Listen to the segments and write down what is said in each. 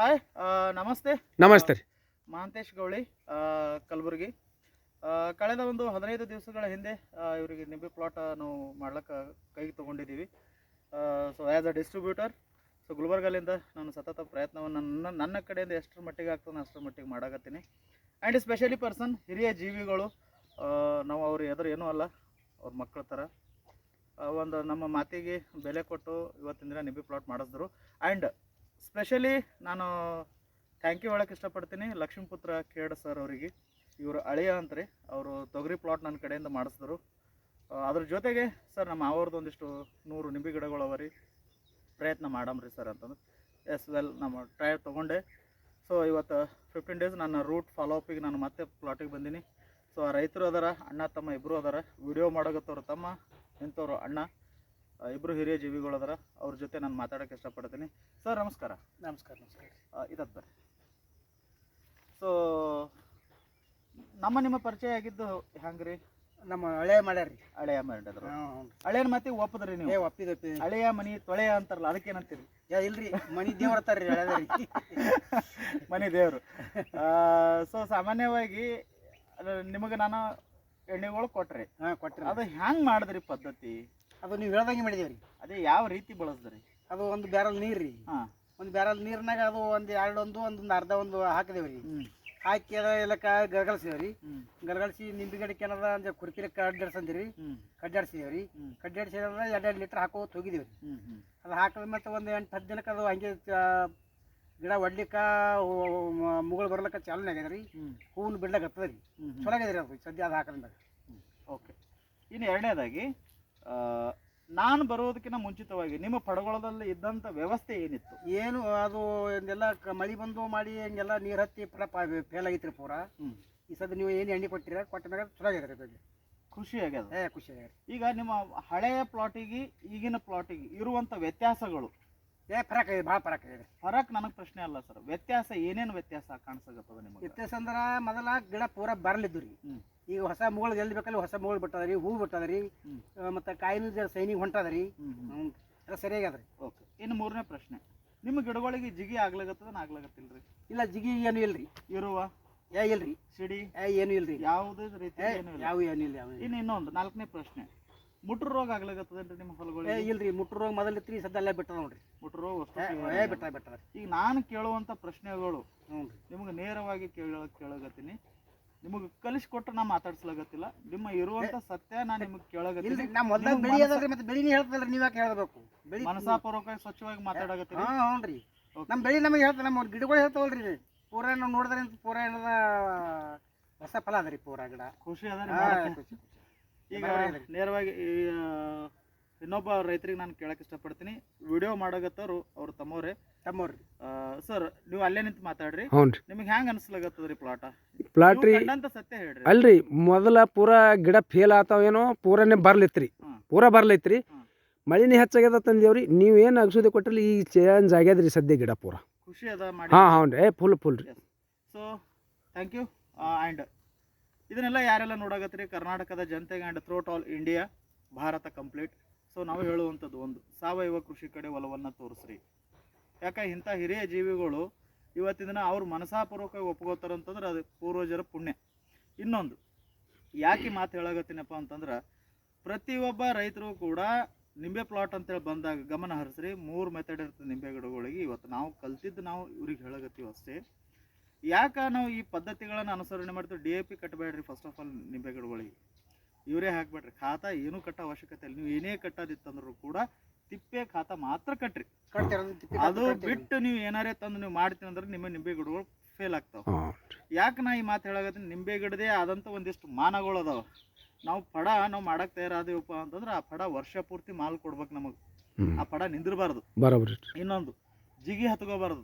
Hi ನಮಸ್ತೆ. ನಮಸ್ತೆ ರೀ. ಮಹಾಂತೇಶ್ ಗೌಳಿ ಕಲಬುರಗಿ. ಕಳೆದ ಒಂದು ಹದಿನೈದು ದಿವಸಗಳ ಹಿಂದೆ ಇವರಿಗೆ ನಿಂಬೆ ಪ್ಲಾಟ್ ನಾವು ಮಾಡ್ಲಿಕ್ಕೆ ಕೈಗೆ ತಗೊಂಡಿದ್ದೀವಿ. So as a distributor so ಗುಲ್ಬರ್ಗಲ್ಲಿಂದ ನಾನು ಸತತ ಪ್ರಯತ್ನವನ್ನು ನನ್ನ ನನ್ನ ಕಡೆಯಿಂದ ಎಷ್ಟರ ಮಟ್ಟಿಗೆ ಆಗ್ತದೆ ಅಷ್ಟರ ಮಟ್ಟಿಗೆ ಮಾಡಾಕತ್ತೀನಿ. ಆ್ಯಂಡ್ ಸ್ಪೆಷಲಿ ಪರ್ಸನ್ ಹಿರಿಯ ಜೀವಿಗಳು ನಾವು ಅವ್ರ ಎದುರು ಏನೂ ಅಲ್ಲ ಅವ್ರ ಮಕ್ಕಳ ಥರ. ಒಂದು ನಮ್ಮ ಮಾತಿಗೆ ಬೆಲೆ ಕೊಟ್ಟು ಇವತ್ತಿನ ದಿನ ನಿಂಬೆ ಪ್ಲಾಟ್ ಮಾಡಿಸಿದ್ರು. ಆ್ಯಂಡ್ ಸ್ಪೆಷಲಿ ನಾನು ಥ್ಯಾಂಕ್ ಯು ಹೇಳಕ್ಕೆ ಇಷ್ಟಪಡ್ತೀನಿ. ಲಕ್ಷ್ಮೀಪುತ್ರ ಖೇಡ್ ಸರ್ ಅವರಿಗೆ. ಇವರು ಅಳಿಯ ಅಂತ್ರಿ. ಅವರು ತೊಗರಿ ಪ್ಲಾಟ್ ನನ್ನ ಕಡೆಯಿಂದ ಮಾಡಿಸಿದ್ರು. ಅದ್ರ ಜೊತೆಗೆ ಸರ್ ನಮ್ಮ ಅವ್ರದ್ದು ಒಂದಿಷ್ಟು ನೂರು ನಿಂಬೆ ಗಿಡಗಳು ಅವ ರೀ. ಪ್ರಯತ್ನ ಮಾಡಮ್ರಿ ಸರ್ ಅಂತಂದ್ರೆ ಎಸ್ ವೆಲ್ ನಮ್ಮ ಟ್ರೈ ತೊಗೊಂಡೆ. ಸೊ ಇವತ್ತು ಫಿಫ್ಟೀನ್ ಡೇಸ್ ನನ್ನ ರೂಟ್ ಫಾಲೋ ಅಪಿಗೆ ನಾನು ಮತ್ತೆ ಪ್ಲಾಟಿಗೆ ಬಂದೀನಿ. ಸೊ ಆ ರೈತರು ಅದಾರ, ಅಣ್ಣ ತಮ್ಮ ಇಬ್ಬರು ಅದಾರ. ವಿಡಿಯೋ ಮಾಡೋಗತ್ತವ್ರು ತಮ್ಮ ಇಂಥವ್ರು ಅಣ್ಣ. ಇಬ್ರು ಹಿರಿಯ ಜೀವಿಗಳು ಅದರ. ಅವ್ರ ಜೊತೆ ನಾನು ಮಾತಾಡೋಕ್ಕೆ ಇಷ್ಟಪಡ್ತೀನಿ. ಸರ್ ನಮಸ್ಕಾರ. ನಮಸ್ಕಾರ ನಮಸ್ಕಾರ. ಇದತ್ತು ಬರ್ರಿ. ಸೊ ನಮ್ಮ ನಿಮ್ಮ ಪರಿಚಯ ಆಗಿದ್ದು ಹೆಂಗ್ರಿ? ನಮ್ಮ ಹಳೆ ರೀ ಹಳೆಯ ಮಾಡಿದ್ರು ಹಳೆಯ ಹಳೆಯನ್ ಮತ್ತೆ ಒಪ್ಪದ್ರಿ ನೀವು? ಒಪ್ಪಿದ ಹಳೆಯ ಮನಿ ತೊಳೆಯ ಅಂತಾರಲ್ಲ ಅದಕ್ಕೇನಂತೀರಿ ಯಾ ಇಲ್ರಿ ಮನಿ ದೇವ್ರ ಅತ್ತಾರ್ರಿ ಹಳೆದ್ರಿ ಮನಿ ದೇವರು. ಸೊ ಸಾಮಾನ್ಯವಾಗಿ ನಿಮಗೆ ನಾನು ಎಣ್ಣೆಗಳು ಕೊಟ್ರಿ ಹಾ ಕೊಟ್ರಿ. ಅದು ಹೆಂಗ್ ಮಾಡಿದ್ರಿ ಪದ್ಧತಿ? ಅದು ನೀವು ಹೇಳ್ದಂಗೆ ಮಾಡಿದೇವ್ರಿ. ಅದೇ ಯಾವ ರೀತಿ ಬಳಸಿದ್ರಿ? ಅದು ಒಂದು ಬ್ಯಾರಲ್ ನೀರು ರೀ. ಹಾಂ. ಒಂದು ಬ್ಯಾರಲ್ ನೀರಿನಾಗ ಅದು ಒಂದು ಎರಡು ಒಂದು ಒಂದೊಂದು ಅರ್ಧ ಒಂದು ಹಾಕಿದೇವ್ರಿ. ರೀ ಹಾಕಿ ಅದ ಎಲ್ಲಕ್ಕ ರೀ ಗರ್ಗಲ್ಸಿ ನಿಂಬೆ ಗಿಡಕ್ಕೆ ಏನದ ಅಂದ್ರೆ ಕುರ್ಕಿರಿ ಕಡ್ಡಾಡ್ಸಂದಿರಿ. ಕಡ್ಡಾಡ್ಸಿದೇವ್ರಿ. ಕಡ್ಡಾಡ್ಸಿದ್ರೆ ಎರಡು ಲೀಟ್ರ್ ಹಾಕೋತ ಹೋಗಿದೇವ್ರಿ ರೀ ಅದು ಹಾಕಿದ ಮತ್ತೆ ಒಂದು ಎಂಟು ಹತ್ತು ದಿನಕ್ಕೆ ಅದು ಹಂಗೆ ಗಿಡ ಒಡ್ಲಿಕ್ಕೆ ಮುಗಳು ಬರ್ಲಿಕ್ಕೆ ಚಾಲನೆ ಆಗ್ಯದ ರೀ ಹೂವು ಹತ್ತದ ರೀ ಚಲೋ ರೀ ಅದು ಸದ್ಯ ಅದು ಹಾಕೋದ್ರಿಂದ. ಓಕೆ. ಇನ್ನು ಎರಡನೇದಾಗಿ ನಾನು ಬರೋದಕ್ಕಿಂತ ಮುಂಚಿತವಾಗಿ ನಿಮ್ಮ ಪಡಗೊಳದಲ್ಲಿ ಇದ್ದಂಥ ವ್ಯವಸ್ಥೆ ಏನಿತ್ತು? ಏನು ಅದು ಎಲ್ಲ ಕ- ಮಳೆ ಬಂದು ಮಾಡಿ ಹಿಂಗೆಲ್ಲ ನೀರು ಹತ್ತಿ ಪೂರ ಫೇಲ್ ಆಗಿತ್ತು ಪೂರ. ಈ ಸದ್ಯ ನೀವು ಏನು ಎಣ್ಣೆ ಕೊಟ್ಟಿರ ಕೊಟ್ಟ ಮ್ಯಾಗ ಚಲೋ ಆಗ್ಯದ್ರಿ ಅದು ಖುಷಿ ಆಗ್ಯದ ಏ ಖುಷಿ ಆಗ್ಯದ ಈಗ ನಿಮ್ಮ ಹಳೆಯ ಪ್ಲಾಟಿಗೆ ಈಗಿನ ಪ್ಲಾಟಿಗೆ ಇರುವಂಥ ವ್ಯತ್ಯಾಸಗಳು ಏ ಫರಕ್ ಇದೆ ಭಾಳ ಫರಕ್ ಇದೆ ಫರಕ್ ನನಗೆ ಪ್ರಶ್ನೆ ಅಲ್ಲ ಸರ್. ವ್ಯತ್ಯಾಸ ಏನೇನು ವ್ಯತ್ಯಾಸ ಕಾಣಿಸಕತ್ತದ ನಿಮಗೆ? ವ್ಯತ್ಯಾಸ ಅಂದ್ರೆ ಮೊದಲ ಗಿಡ ಪೂರ ಬರಲಿದ್ದು ರೀ. ಹ್ಮ್. ಈಗ ಹೊಸ ಮುಗಳು ಎಲ್ಲಿ ಬೇಕಲ್ಲಿ ಹೊಸ ಮುಗಳು ಬಿಟ್ಟದ್ರಿ ಹೂ ಬಿಟ್ಟದ್ರಿ ಹ್ಮ್. ಮತ್ತು ಕಾಯಿನೂ ಸೈನಿಗೆ ಹ್ಞೂ ಎಲ್ಲ ಓಕೆ. ಇನ್ನು ಮೂರನೇ ಪ್ರಶ್ನೆ. ನಿಮ್ಮ ಗಿಡಗಳಿಗೆ ಜಿಗಿ ಆಗ್ಲಾಗತ್ತದ ಆಗ್ಲಾಗತ್ತಿಲ್ರಿ ಇಲ್ಲ ಜಿಗಿ ಏನು ಇಲ್ರಿ. ಇರುವ? ಏ ಇಲ್ರಿ. ಸಿಡಿ? ಏ ಏನು ಇಲ್ರಿ. ಯಾವುದೇ ರೀತಿ ಏ ಏನೂ ಇಲ್ಲ? ಯಾವ ಏನು ಇಲ್ಲ ಯಾವ ಇನ್ನು ಇನ್ನೊಂದು ನಾಲ್ಕನೇ ಪ್ರಶ್ನೆ. ಮುಟ್ರು ರೋಗ ಆಗ್ಲಾಗತ್ತದೇನ್ರಿ ನಿಮ್ಮ ಏ ಹೊಲಗಳಿಗೆ ಇಲ್ರಿ ಮುಟ್ರ ರೋಗ ಮೊದಲ ಇತ್ತು ಸದ್ಯ ಅಲ್ಲೇ ಬಿಟ್ಟದ ನೋಡ್ರಿ. ಮುಟ್ರ ರೋಗ ಏ ಬಿಟ್ಟದ ಬಿಟ್ಟದ ಈಗ ನಾನು ಕೇಳುವಂಥ ಪ್ರಶ್ನೆಗಳು ಹ್ಞೂ. ರೀ ನಿಮಗೆ ನೇರವಾಗಿ ಕೇಳ ಕೇಳಗತ್ತೀನಿ ನಿಮಗೆ ಕಲಿಸ್ಕೊಟ್ರೆ ನಾ ಮಾತಾಡ್ಸ್ಲಾಗತ್ತಿಲ್ಲ ನಿಮ್ಮ ಇರುವಂತ ಸತ್ಯ ನಾ ನಿಮಗೆ ಕೇಳಗತ್ತೀನಿ ನಮ್ಮ ಹೊಲ್ದಾಗ ಬೆಳಿ ಅದಲ್ರಿ ಮತ್ತೆ ಬೆಳಿನೇ ಹೇಳ್ತದಲ್ರಿ ನೀವ್ ಯಾಕೆ ಹೇಳ್ಬೇಕು? ಬೆಳಿ ಮನಸಾಪೂರ್ವಕವಾಗಿ ಸ್ವಚ್ಛವಾಗಿ ಮಾತಾಡಕತ್ತೀರಿ? ಹಾ ಹ್ಞೂ. ನಮ್ಮ ಬೆಳಿ ನಮಗೆ ಹೇಳ್ತಾರೆ ನಮ್ಮ ಗಿಡಗಳು ಹೇಳ್ತಾವಲ್ರಿ ಪೂರ ನಾವು ನೋಡಿದ್ರೆ ಪೂರ ಏನದ ಹೊಸ ಫಲ ಅದ ರೀ ಪೂರ ಗಿಡ. ಖುಷಿ ಅದ ಖುಷಿ. ಈಗ. ನೇರವಾಗಿ ಇನ್ನೊಬ್ಬ ರೈತರಿಗೆ ನಾನು ಕೇಳಕ್ ಇಷ್ಟಪಡ್ತೀನಿ. ವಿಡಿಯೋ ಮಾಡೋಗತ್ತವ್ರು ಅವ್ರ ತಮ್ಮವ್ರೆ. ತಮ್ಮವ್ರಿ. ಸರ್ ನೀವು ಅಲ್ಲೇ ನಿಂತು ಮಾತಾಡ್ರಿ. ನಿಮ್ಗೆ ಹ್ಯಾಂಗ ನಿಮಗೆ ಹೆಂಗ್ ಅನ್ಸ್ಲಾಗತ್ತದ್ರಿ ಪ್ಲಾಟ ಪ್ಲಾಟ್ ರೀ ಸತ್ಯ ಹೇಳ್ರಿ. ಅಲ್ರಿ ಮೊದಲ ಪೂರ ಗಿಡ ಫೇಲ್ ಆತಾವೇನೋ ಪೂರನೇ ಬರ್ಲಿತ್ರಿ. ಪೂರ ಬರ್ಲೈತ್ರಿ. ಮಳಿನಿ ಹೆಚ್ಚಾಗ್ಯದ ತಂದೇವ್ರಿ ನೀವೇನು ಅಗಸೋದಿ ಕೊಟ್ಟಲ್ಲಿ ಈ ಚೇಂಜ್ ಆಗ್ಯದ್ರಿ ಸದ್ಯ ಗಿಡ ಪೂರ. ಖುಷಿ ಅದ ಮಾಡಿ. ಹಾಂ ಹ್ಞೂ ರೀ. ಫುಲ್ ಫುಲ್ ರೀ. ಸೊ ಥ್ಯಾಂಕ್ ಯು ಆ್ಯಂಡ್ ಇದನ್ನೆಲ್ಲ ಯಾರೆಲ್ಲ ನೋಡಾಕತ್ರಿ ಕರ್ನಾಟಕದ ಜನತೆಗೆ and throughout all India Bharat complete so ನಾವು ಹೇಳುವಂಥದ್ದು ಒಂದು, ಸಾವಯವ ಕೃಷಿ ಕಡೆ ಒಲವನ್ನು ತೋರಿಸ್ರಿ. ಯಾಕೆ ಇಂಥ ಹಿರಿಯ ಜೀವಿಗಳು ಇವತ್ತಿನ ಅವ್ರು ಮನಸಾಪೂರ್ವಕವಾಗಿ ಒಪ್ಕೋತಾರೆ ಅಂತಂದ್ರೆ ಅದು ಪೂರ್ವಜರ ಪುಣ್ಯ. ಇನ್ನೊಂದು, ಯಾಕೆ ಮಾತು ಹೇಳಾಗತ್ತೀನಪ್ಪ ಅಂತಂದ್ರೆ, ಪ್ರತಿಯೊಬ್ಬ ರೈತರು ಕೂಡ ನಿಂಬೆ ಪ್ಲಾಟ್ ಅಂತೇಳಿ ಬಂದಾಗ ಗಮನ ಹರಿಸ್ರಿ, ಮೂರು ಮೆಥಡ್ ಇರ್ತದೆ ನಿಂಬೆ ಗಿಡಗಳಿಗೆ. ಇವತ್ತು ನಾವು ಕಲ್ತಿದ್ದು ನಾವು ಇವ್ರಿಗೆ ಹೇಳಕತ್ತೀವಿ ಅಷ್ಟೇ. ಯಾಕೆ ನಾವು ಈ ಪದ್ಧತಿಗಳನ್ನು ಅನುಸರಣೆ ಮಾಡ್ತೀವಿ? ಡಿ ಎ ಪಿ ಕಟ್ಟಬೇಡ್ರಿ ಫಸ್ಟ್ ಆಫ್ ಆಲ್ ನಿಂಬೆ ಗಿಡಗಳಿಗೆ ಇವರೇ ಹಾಕ್ಬೇಡ್ರಿ. ಖಾತಾ ಏನೂ ಕಟ್ಟೋ ಅವಶ್ಯಕತೆ ಇಲ್ಲ. ನೀವು ಏನೇ ಕಟ್ಟೋದಿತ್ತಂದ್ರೂ ಕೂಡ ತಿಪ್ಪೆ ಖಾತಾ ಮಾತ್ರ ಕಟ್ಟ್ರಿ ಅದು ಬಿಟ್ಟು ನೀವು ಏನಾರೇ ತಂದು ನೀವು ಮಾಡ್ತೀನಿ ಅಂದ್ರೆ ನಿಮ್ಮ ನಿಂಬೆ ಗಿಡಗಳು ಫೇಲ್ ಆಗ್ತಾವೆ ಯಾಕೆ ನಾ ಈ ಮಾತು ಹೇಳಾಗತ್ತೆ ನಿಂಬೆ ಗಿಡದೇ ಆದಂಥ ಒಂದಿಷ್ಟು ಮಾನಗಳು ಅದಾವ. ನಾವು ಪಡ ನಾವು ಮಾಡಕ್ ತಯಾರಾದೇವಪ್ಪ ಅಂತಂದ್ರೆ ಆ ಪಡ ವರ್ಷ ಪೂರ್ತಿ ಮಾಲ್ ಕೊಡ್ಬೇಕು ನಮಗೆ. ಆ ಪಡ ನಿಂದಿರಬಾರ್ದು. ಬರೋಬ್ರಿ. ಇನ್ನೊಂದು ಜಿಗಿ ಹತ್ಕೋಬಾರ್ದು.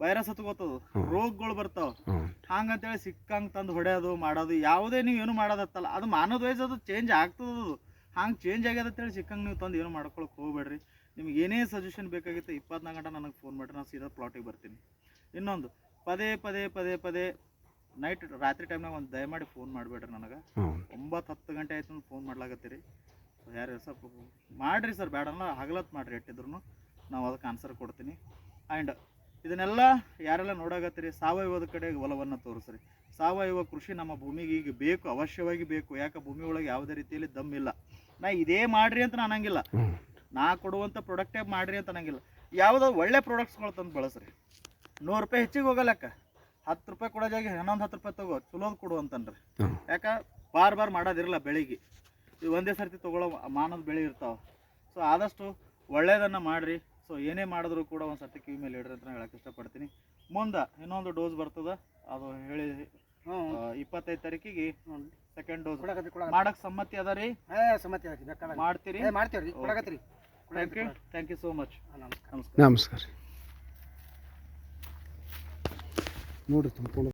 ವೈರಸ್ ಹತ್ತು ಹ್ಮ್. ರೋಗಗಳು ಬರ್ತಾವ. ಅಂತ ಹಂಗಂತೇಳಿ ಸಿಕ್ಕಂಗೆ ತಂದು ಹೊಡೆಯೋದು ಮಾಡೋದು ಯಾವುದೇ ನೀವು ಏನು ಮಾಡೋದತ್ತಲ್ಲ ಅದು ಮಾನದ ವಯಸ್ಸು ಅದು ಚೇಂಜ್ ಆಗ್ತದದು ಹಂಗೆ ಚೇಂಜ್ ಆಗ್ಯದ ಅಂತೇಳಿ ಸಿಕ್ಕಂಗೆ ನೀವು ತಂದು ಏನು ಮಾಡ್ಕೊಳಕ್ಕೆ ಹೋಗ್ಬೇಡ್ರಿ. ನಿಮ್ಗೆ ಏನೇ ಸಜೆಷನ್ ಬೇಕಾಗಿತ್ತು ಇಪ್ಪತ್ನಾಲ್ಕು ಗಂಟೆ ನನಗೆ ಫೋನ್ ಮಾಡಿರಿ ನಾನು ಸೀದಾ ಪ್ಲಾಟಿಗೆ ಬರ್ತೀನಿ. ಇನ್ನೊಂದು ಪದೇ ಪದೇ ಪದೇ ಪದೇ ನೈಟ್ ರಾತ್ರಿ ಟೈಮ್ನಾಗ ಒಂದು ದಯಮಾಡಿ ಫೋನ್ ಮಾಡಬೇಡ್ರಿ ನನಗೆ. ಒಂಬತ್ತು ಹತ್ತು ಗಂಟೆ ಆಯ್ತು ಫೋನ್ ಮಾಡ್ಲಾಗತ್ತೀರಿ ಯಾರು ಸ್ವಲ್ಪ ಮಾಡಿರಿ ಸರ್ ಬೇಡ ಹಗಲತ್ತು ಮಾಡಿರಿ ಎಟ್ಟಿದ್ರು ನಾವು ಅದಕ್ಕೆ ಆನ್ಸರ್ ಕೊಡ್ತೀನಿ. ಆ್ಯಂಡ್ ಇದನ್ನೆಲ್ಲ ಯಾರೆಲ್ಲ ನೋಡಾಕತ್ತೀರಿ? ಸಾವಯವದ ಕಡೆ ಒಲವನ್ನು ತೋರಿಸ್ರಿ. ಸಾವಯವ ಕೃಷಿ ನಮ್ಮ ಭೂಮಿಗೆ ಈಗ ಬೇಕು ಅವಶ್ಯವಾಗಿ ಬೇಕು. ಯಾಕೆ? ಭೂಮಿ ಒಳಗೆ ಯಾವುದೇ ರೀತಿಯಲ್ಲಿ ದಮ್ಮಿಲ್ಲ ಇಲ್ಲ. ನಾ ಇದೇ ಮಾಡ್ರಿ ಅಂತ ನಾನು ಅನ್ನಂಗಿಲ್ಲ. ನಾ ಕೊಡುವಂಥ ಪ್ರಾಡಕ್ಟೇ ಮಾಡ್ರಿ ಅಂತ ಅನ್ನಂಗಿಲ್ಲ ಯಾವುದೋ ಒಳ್ಳೆ ಪ್ರಾಡಕ್ಟ್ಸ್ಗಳು ತಂದು ಬಳಸ್ರಿ. ನೂರು ರೂಪಾಯಿ ಹೆಚ್ಚಿಗೆ ಹೋಗಲ್ಲಕ್ಕ ಹತ್ತು ರೂಪಾಯಿ ಕೊಡೋ ಜಾಗ ಹನ್ನೊಂದು ಹತ್ತು ರೂಪಾಯಿ ತಗೋ ಚಲೋದು ಕೊಡು ಅಂತನ್ರಿ. ಯಾಕೆ? ಬಾರ್ ಬಾರ್ ಮಾಡೋದಿರಲ್ಲ ಬೆಳಿಗ್ಗೆ. ಇದು ಒಂದೇ ಸರ್ತಿ ತಗೊಳ್ಳೋ ಮಾನದ ಬೆಳೆ ಇರ್ತಾವೆ. ಸೊ ಆದಷ್ಟು ಒಳ್ಳೇದನ್ನು ಮಾಡಿರಿ. ಸೊ ಏನೇ ಮಾಡಿದ್ರು ಕೂಡ ಒಂದು ಸರ್ತಿ ಕಿವಿ ಮೇಲೆ ಇಡ್ರಿ ಅಂತ ಹೇಳಕ್ಕೆ ಇಷ್ಟಪಡ್ತೀನಿ. ಮುಂದೆ ಇನ್ನೊಂದು ಡೋಸ್ ಬರ್ತದ. ಅದು ಹೇಳಿ ಇಪ್ಪತ್ತೈದು ತಾರೀಕಿಗೆ ಸೆಕೆಂಡ್ ಡೋಸ್ ಕೊಡಕತ್ರಿ ಕೊಡಕ ಮಾಡಕ್ ಸಮ್ಮತಿ ಅದ ರೀ? ಸಮ್ಮತಿ ಮಾಡ್ತೀರಿ? ಮಾಡ್ತೀವಿ thank you thank you so much ನಮಸ್ಕಾರ ನಮಸ್ಕಾರ. ನಮಸ್ಕಾರ. ನೋಡ್ರಿ ತುಂಬಿಕೊಂಡು